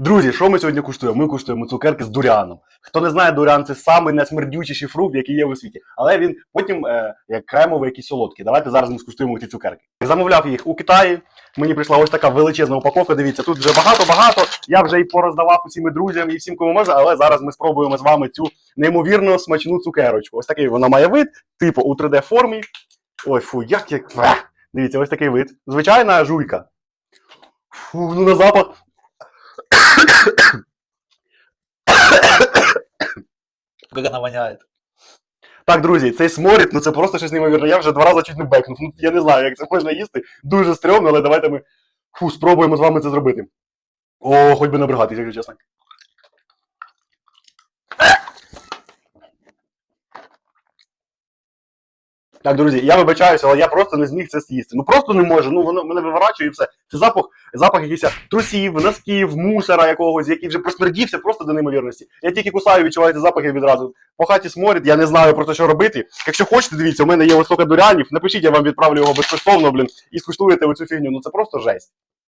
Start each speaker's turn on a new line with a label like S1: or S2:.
S1: Друзі, що ми сьогодні куштуємо? Ми куштуємо цукерки з дуріаном. Хто не знає, дуріан це самий найсмердючіший фрукт, який є у світі. Але він потім е, як кремовий, якийсь солодкий. Давайте зараз ми скуштуємо ці цукерки. Замовляв їх у Китаї. Мені прийшла ось така величезна упаковка. Дивіться, тут вже багато-багато. Я вже і пороздавав усім друзям і всім, кому можна, але зараз ми спробуємо з вами цю неймовірно смачну цукерочку. Ось такий вона має вид, типу у 3D формі. Ой, фу, як як. Дивіться, ось такий вид. Звичайна жуйка. Фу, ну на запах.
S2: Как она воняет.
S1: Так, друзі, цей сморід, ну це просто щось неймовірне. Я вже два рази чуть не бекнув. Ну, я не знаю, як це можна їсти. Дуже стрьомно, але давайте ми фу, спробуємо з вами це зробити. О, хоч би набригатися, якщо чесно. Так, друзі, я вибачаюся, але я просто не зміг це з'їсти. Ну просто не можу. Ну воно мене виворачує і все. Це запах, запах якийсь трусів, носків, мусора якогось, який вже просмердівся просто до неймовірності. Я тільки кусаю, відчуваю запахи відразу. По хаті сморід, я не знаю просто що робити. Якщо хочете, дивіться, у мене є стільки дурянів. Напишіть, я вам відправлю його безкоштовно, блін, і скуштуєте оцю фігню. Ну це просто жесть.